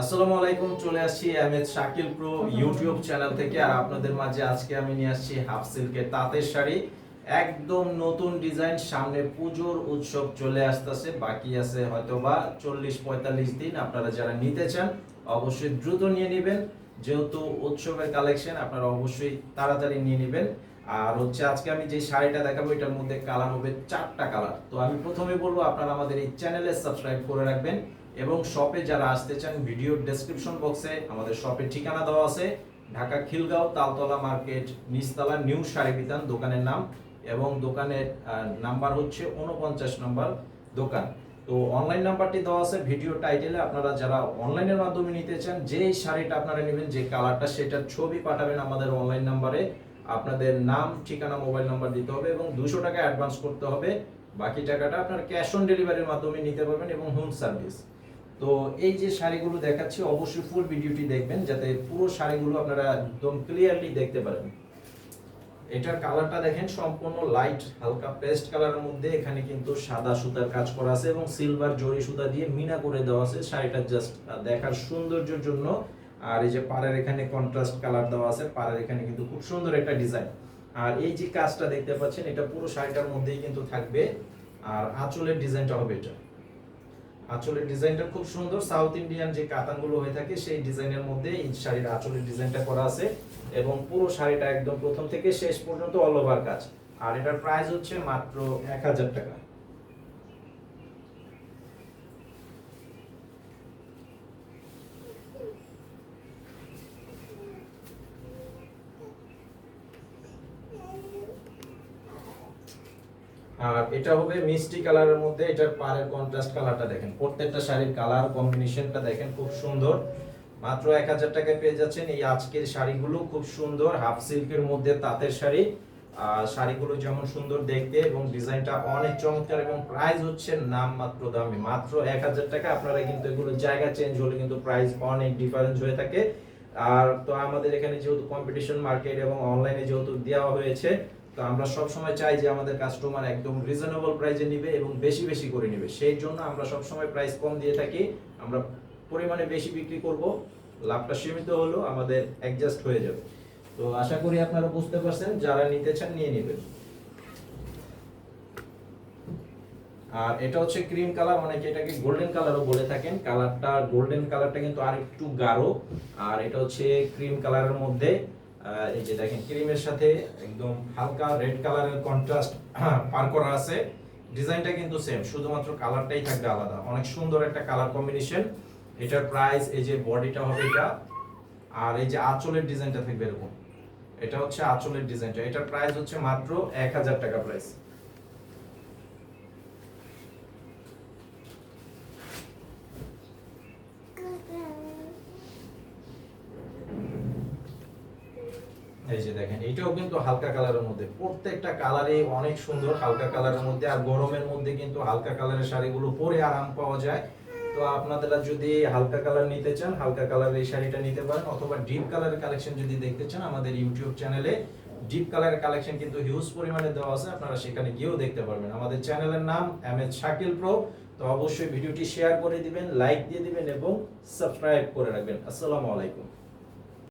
আসসালামু আলাইকুম, চলে আসছি S Shakil pro YouTube channel থেকে। আর আপনাদের মাঝে আজকে আমি নিয়ে আসছি হাফ সিল্কের তাঁতের শাড়ি। একদম নতুন ডিজাইন সামনে পুজোর উৎসব চলে আসতেছে। বাকি আছে হয়তো বা চল্লিশ পঁয়তাল্লিশ দিন আপনারা যারা নিতে চান, অবশ্যই দ্রুত নিয়ে নেবেন। যেহেতু উৎসবের কালেকশন আপনারা অবশ্যই তাড়াতাড়ি নিয়ে নেবেন। আর হচ্ছে আজকে আমি যে শাড়িটা দেখাবো, এটার মধ্যে কালার হবে চারটা কালার তো আমি প্রথমে বলব, আপনারা আমাদের এই চ্যানেলে সাবস্ক্রাইব করে রাখবেন এবং শপে যারা আসতে চান ভিডিওর ডেসক্রিপশন বক্সে আমাদের শপের ঠিকানা দেওয়া আছে। ঢাকা খিলগাঁও, তালতলা মার্কেট, নিচতলা নিউ শাড়ি বিতান দোকানের নাম এবং দোকানের নাম্বার হচ্ছে উনপঞ্চাশ নম্বর দোকান। তো অনলাইন নাম্বারটি দেওয়া আছে ভিডিও টাইটেলে আপনারা যারা অনলাইনের মাধ্যমে নিতে চান যে শাড়িটা আপনারা নেবেন, যে কালারটা সেটার ছবি পাঠাবেন আমাদের অনলাইন নাম্বারে আপনাদের নাম, ঠিকানা, মোবাইল নাম্বার দিতে হবে এবং দুশো টাকা অ্যাডভান্স করতে হবে। বাকি টাকাটা আপনার ক্যাশ অন ডেলিভারির মাধ্যমে নিতে পারবেন এবং হোম সার্ভিস তো এই যে শাড়িগুলো দেখাচ্ছি, অবশ্যই ফুল ভিডিওটি দেখবেন যাতে পুরো শাড়িগুলো আপনারা একদম ক্লিয়ারলি দেখতে পারেন। এটার কালারটা দেখেন, সম্পূর্ণ লাইট হালকা পেস্ট কালারের মধ্যে। এখানে কিন্তু সাদা সুতার কাজ করা আছে এবং সিলভার জরি সুতা দিয়ে মিনা করে দেওয়া আছে। শাড়িটা জাস্ট দেখার সৌন্দর্যের জন্য আর এই যে পাড়ের এখানে কন্ট্রাস্ট কালার দেওয়া আছে, পাড়ের এখানে কিন্তু খুব সুন্দর একটা ডিজাইন আর এই যে কাজটা দেখতে পাচ্ছেন, এটা পুরো শাড়িটার মধ্যেই কিন্তু থাকবে। আর আঁচলের ডিজাইনটা হবে এটা। আঁচলের ডিজাইনটা খুব সুন্দর। সাউথ ইন্ডিয়ান যে কাতানগুলো হয়ে থাকে, সেই ডিজাইনের মধ্যে এই শাড়ির আঁচলের ডিজাইনটা করা আছে। এবং পুরো শাড়িটা একদম প্রথম থেকে শেষ পর্যন্ত অল ওভার কাজ। আর এটার প্রাইস হচ্ছে মাত্র এক হাজার টাকা। আর এটা হবে মিষ্টি কালারের মধ্যে, এটার পাড়ের কন্ট্রাস্ট কালারটা দেখেন। প্রত্যেকটা শাড়ির কালার কম্বিনেশনটা দেখেন, খুব সুন্দর। মাত্র এক হাজার টাকায় পেয়ে যাচ্ছেন এই আজকের শাড়িগুলো, খুব সুন্দর হাফ সিল্কের মধ্যে তাঁতের শাড়ি। আর শাড়িগুলো যেমন সুন্দর দেখতে এবং ডিজাইনটা অনেক চমৎকার এবং প্রাইস হচ্ছে নাম মাত্র দামে। মাত্র এক হাজার টাকা আপনারা কিন্তু এগুলো জায়গা চেঞ্জ হলে কিন্তু প্রাইস অনেক ডিফারেন্স হয়ে থাকে। আর তো আমাদের এখানে যেহেতু কম্পিটিশন মার্কেট এবং অনলাইনে যেহেতু দেওয়া হয়েছে তো আমরা সব সময় চাই যে আমাদের কাস্টমার একদম রিজনেবল প্রাইসে নিবে এবং বেশি বেশি করে নিবে। সেই জন্য আমরা সব সময় প্রাইস কম দিয়ে থাকি, আমরা পরিমাণে বেশি বিক্রি করব, লাভটা সীমিত হলেও আমাদের অ্যাডজাস্ট হয়ে যাবে। তো আশা করি আপনারা বুঝতে পারছেন, যারা নিতে চান নিয়ে নেবেন। আর এটা হচ্ছে ক্রিম কালার অনেকে এটাকে গোল্ডেন কালারও বলে থাকেন। কালারটা গোল্ডেন কালারটা কিন্তু আর একটু গাঢ়। আর এটা হচ্ছে ক্রিম কালারের মধ্যে এই যে দেখেন, ক্রিমের সাথে একদম হালকা রেড কালারের কন্ট্রাস্ট পার করা আছে। ডিজাইনটা কিন্তু সেম শুধুমাত্র কালারটাই থাকবে আলাদা। অনেক সুন্দর একটা কালার কম্বিনেশন এটার প্রাইস এই যে বডিটা হবে এটা, আর এই যে আঁচলের ডিজাইনটা থাকবে এরকম। এটা হচ্ছে আঁচলের ডিজাইনটা। এটার প্রাইস হচ্ছে মাত্র এক হাজার টাকা প্রাইস এই যে দেখেন, এটাও কিন্তু হালকা কালারের মধ্যে। প্রত্যেকটা কালারে অনেক সুন্দর হালকা কালারের মধ্যে, আর গরমের মধ্যে কিন্তু হালকা কালারের শাড়িগুলো পরে আরাম পাওয়া যায়। তো আপনারা যদি হালকা কালার নিতে চান, হালকা কালারের এই শাড়িটা নিতে পারেন, অথবা ডিপ কালারের কালেকশন যদি দেখতে চান, আমাদের ইউটিউব চ্যানেলে ডিপ কালারের কালেকশন কিন্তু হিউজ পরিমাণে দেওয়া আছে, আপনারা সেখানে গিয়েও দেখতে পারবেন। আমাদের চ্যানেলের নাম এম এচ শাকিল প্রো। তো অবশ্যই ভিডিওটি শেয়ার করে দিবেন, লাইক দিয়ে দিবেন, এবং সাবস্ক্রাইব করে রাখবেন। আসসালামু আলাইকুম।